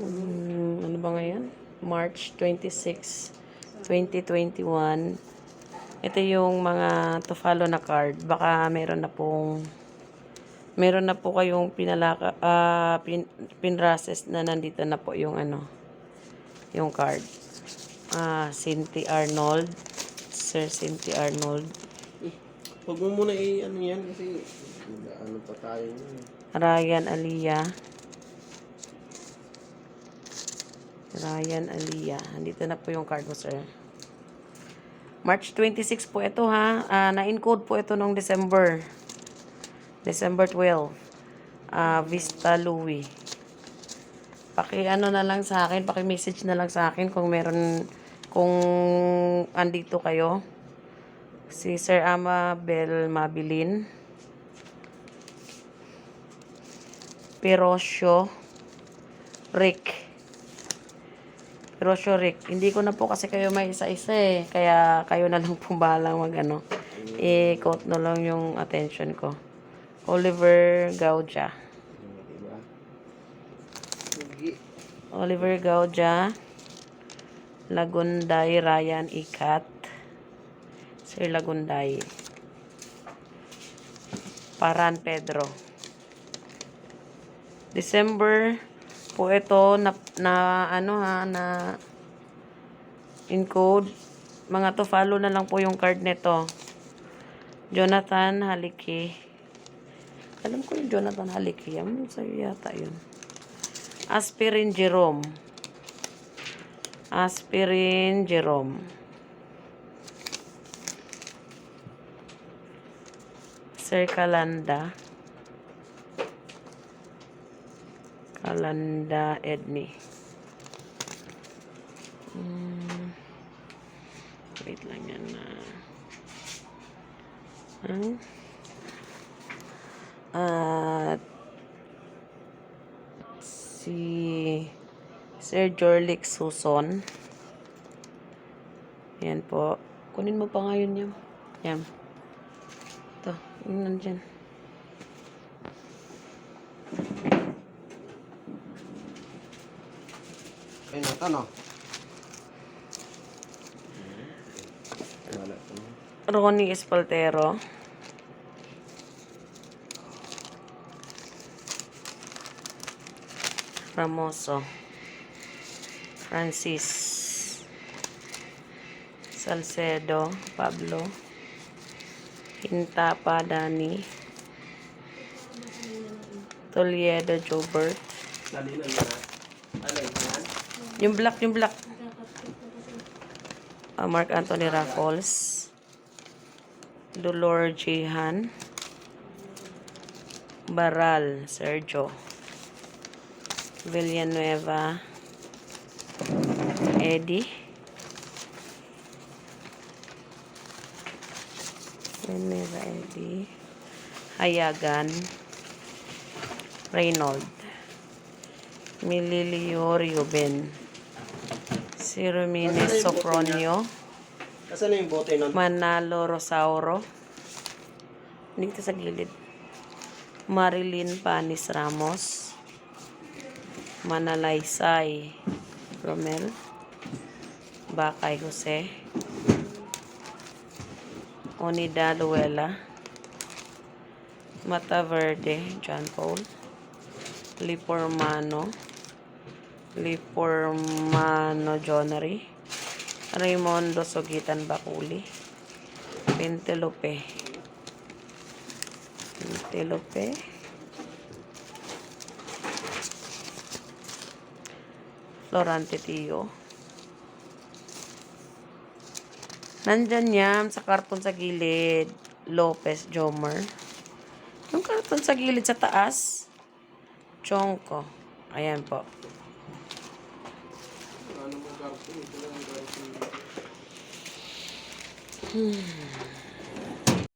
Mm, ano ba ngayon? March 26, 2021. Ito yung mga to follow na card. Baka meron na pong meron na po kayong pinalaka ah pin, pinrases na nandito na po yung ano yung card. Ah, Cindy Arnold. Sir Cindy Arnold. Huwag mo muna i-ano yan kasi ano pa tayo. Ryan Aliyah. Ryan Aliyah. Andito na po yung card mo, sir. March 26 po ito, ha. Ah, na-encode po ito nung December. December 12. Ah, Vista Louis. Paki ano na lang sa akin, paki message na lang sa akin kung meron kung andito kayo. Si Sir Amabel Mabilin. Perosyo Rick. Perosyo Rick. Hindi ko na po kasi kayo may isa-isa eh. Kaya kayo na lang po balang mag ano. I-quote na lang yung attention ko. Oliver? Hugi. Oliver Gauja. Lagunday Ryan Ikat. Sir Lagunday. Paran Pedro. December po ito na, na ano ha na encode mga to follow na lang po yung card nito. Jonathan Haliki. Alam ko yung Jonathan Haliki. Yan sa'yo yata yun. Aspirin Jerome. Aspirin Jerome. Sir Kalanda Kalanda Edney. Hmm. Wait lang yan na. Hmm? At si Sir Jorlik Suson. Yan po. Kunin mo pa nga yun. Yan. Ito. Yung nandyan. Ayun ito no. Ronnie Espaltero. Ramoso. Francis. Salcedo. Pablo. Hintapa Dani. Toliedo Jobert. Dali na? Yung black, yung black. Ah, Mark Anthony Raffles. Dolor Jihan. Baral, Sergio. Villanueva. Eddie. Villanueva, Eddie. Hayagan. Reynold. Mililio Ruben. Si Rumines Sofronio. Nasaan na yung bote nun? Manalo Rosauro. Dito sa gilid. Marilyn Panis Ramos. Manalaysay Romel. Bakay Jose. Onida Luela. Mata Verde, John Paul. Lipormano. Lipormano Jonery. Raymondo Sogitan Bakuli. Pentelope. Pentelope. Florante Tio. Nandyan yan sa karton sa gilid. Lopez Jomer. Yung karton sa gilid sa taas. Chongko. Ayan po. Ano mo karton. Hmm.